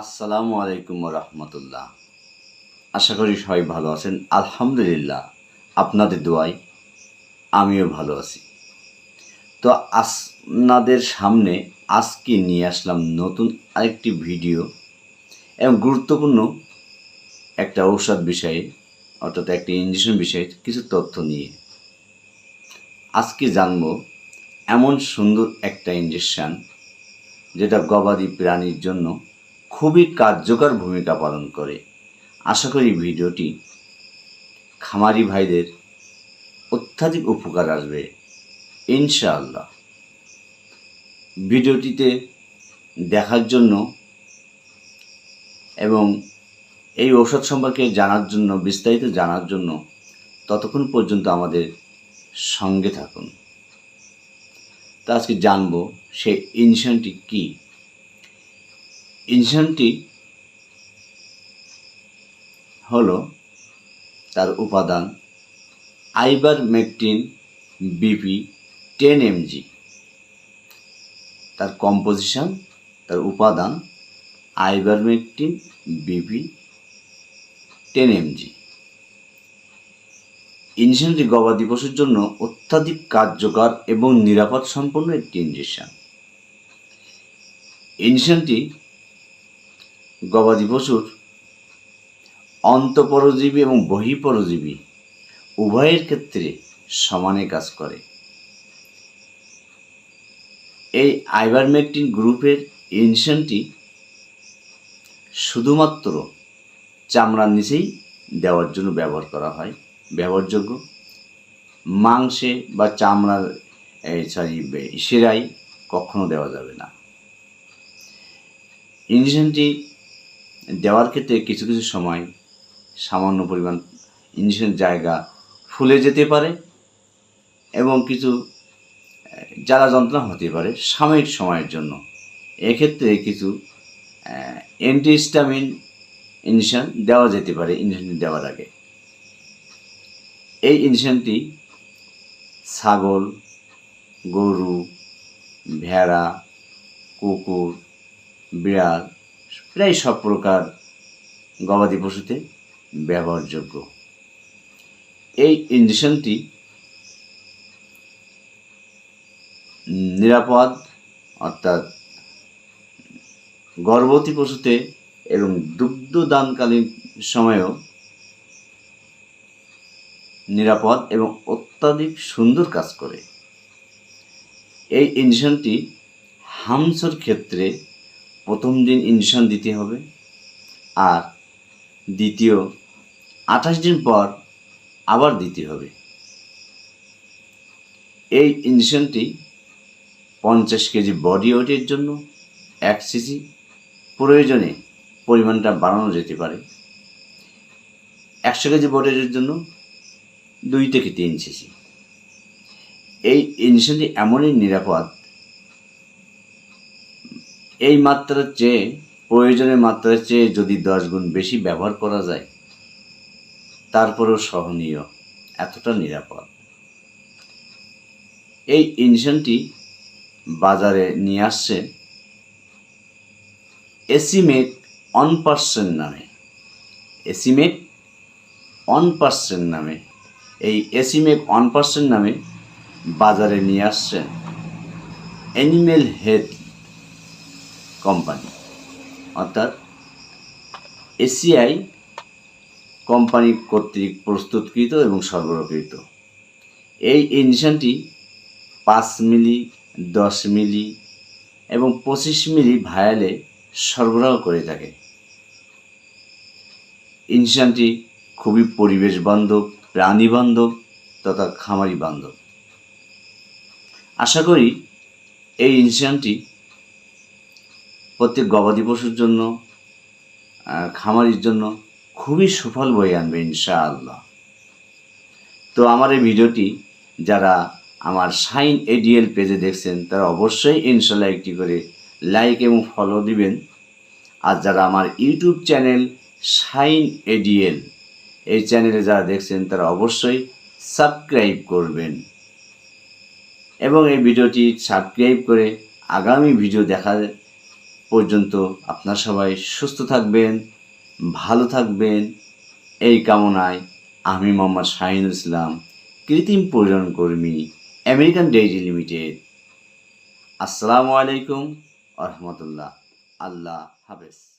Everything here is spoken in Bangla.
আসসালামু আলাইকুম রহমতুল্লাহ আশা করি সবাই ভালো আছেন। আলহামদুলিল্লাহ, আপনাদের দোয়ায় আমিও ভালো আছি। তো আপনাদের সামনে আজকে নিয়ে আসলাম নতুন আরেকটি ভিডিও এবং গুরুত্বপূর্ণ একটা ঔষধ বিষয়ে, অর্থাৎ একটি ইঞ্জেকশন বিষয়ে কিছু তথ্য নিয়ে। আজকে জানব এমন সুন্দর একটা ইঞ্জেকশান যেটা গবাদি প্রাণীর জন্য খুবই কার্যকর ভূমিকা পালন করে। আশা করি ভিডিওটি খামারি ভাইদের অত্যাধিক উপকার আসবে, ইনশাআল্লাহ। ভিডিওটিতে দেখার জন্য এবং এই ঔষধ সম্পর্কে জানার জন্য, বিস্তারিত জানার জন্য ততক্ষণ পর্যন্ত আমাদের সঙ্গে থাকুন। তা আজকে জানব সেই ইনশনটি কী? ইনশনটি হলো তার উপাদান ivermectin BP ten mg. তার কম্পোজিশন, তার উপাদান আইবারমেকটিন বিপি টেন এমজি। ইনজেকশনটি গবাদি পশুর জন্য অত্যাধিক কার্যকর এবং নিরাপদ সম্পন্ন একটি ইনজেকশন। ইনজেকশনটি গবাদি পশুর অন্তঃপরজীবী এবং বহিঃপরজীবী উভয়ের ক্ষেত্রে সমানে কাজ করে। এই আইভারমেকটিন গ্রুপের ইনজেকশনটি শুধুমাত্র চামড়ার নিচেই দেওয়ার জন্য ব্যবহার করা হয়, ব্যবহারযোগ্য। মাংসে বা চামড়ার সরি সেরাই কখনো দেওয়া যাবে না। ইঞ্জেকশনটি দেওয়ার ক্ষেত্রে কিছু কিছু সময় সামান্য পরিমাণ ইঞ্জেকশনের জায়গা ফুলে যেতে পারে এবং কিছু জ্বালা যন্ত্রণা হতে পারে সাময়িক সময়ের জন্য। এক্ষেত্রে কিছু অ্যান্টিহিস্টামিন ইঞ্জেকশন দেওয়া যেতে পারে ইঞ্জেকশন দেওয়ার আগে। এই ইঞ্জেকশনটি ছাগল, গরু, ভেড়া, কুকুর, বিড়াল প্রায় সব প্রকার গবাদি পশুতে ব্যবহারযোগ্য। এই ইঞ্জেকশনটি নিরাপদ, অর্থাৎ গর্ভবতী পশুতে এবং দুগ্ধদানকালীন সময়েও নিরাপদ এবং অত্যাধিক সুন্দর কাজ করে। এই ইঞ্জেকশনটি হামসর ক্ষেত্রে প্রথম দিন ইঞ্জেকশন দিতে হবে। আর দ্বিতীয়, আঠাশ দিন পর আবার দিতে হবে। এই ইঞ্জেকশনটি পঞ্চাশ কেজি বডি ওয়েটের জন্য এক সিসি। প্রয়োজনে পরিমাণটা বাড়ানো যেতে পারে। একশো কেজি বডি ওয়েটের জন্য দুই থেকে তিন সিসি। এই ইঞ্জেকশনটি এমনই নিরাপদ এই মাত্রার চেয়ে, প্রয়োজনের মাত্রার চেয়ে যদি দশ গুণ বেশি ব্যবহার করা যায়, তারপরেও সহনীয়, এতটা নিরাপদ। এই ইঞ্জেকশনটি বাজারে নিয়ে আসছে এসিমেক অন পার্সেন্ট নামে। এসিমেক অন পার্সেন্ট নামে। এই এসিমেক অন পার্সেন্ট নামে বাজারে নিয়ে আসছে অ্যানিমেল হেলথ কোম্পানি। অর্থাৎ এসিআই কোম্পানি কর্তৃক প্রস্তুতকৃত এবং সরবরাহকৃত। এই ইঞ্জেকশনটি পাঁচ মিলি, দশ মিলি এবং পঁচিশ মিলি ভায়ালে সরবরাহ করে থাকে। ইঞ্জেকশনটি খুবই পরিবেশ বান্ধব প্রাণী বান্ধব তথা খামারি বান্ধব আশা করি এই ইঞ্জেকশনটি প্রত্যেক গবাদি পশুর জন্য খামারির জন্য খুবই সুফল বয়ে আনবে ইনশাআল্লাহ। তো আমার এই ভিডিওটি যারা আমার সাইন এডিএল পেজে দেখছেন, তারা অবশ্যই ইনশাল্লাহ একটি করে লাইক এবং ফলো দিবেন। আর যারা আমার ইউটিউব চ্যানেল সাইন এডিএল, এই চ্যানেলে যারা দেখছেন, তারা অবশ্যই সাবস্ক্রাইব করবেন। এবং এই ভিডিওটি সাবস্ক্রাইব করে আগামী ভিডিও দেখার পর্যন্ত আপনার সবাই সুস্থ থাকবেন, ভালো থাকবেন। এই কামনায় আমি মোহাম্মদ শাহিনুল ইসলাম, কৃত্রিম প্রজন কর্মী, আমেরিকান ডেইরি লিমিটেড। আসসালামু আলাইকুম আহমতুল্লাহ আল্লাহ হাফেজ।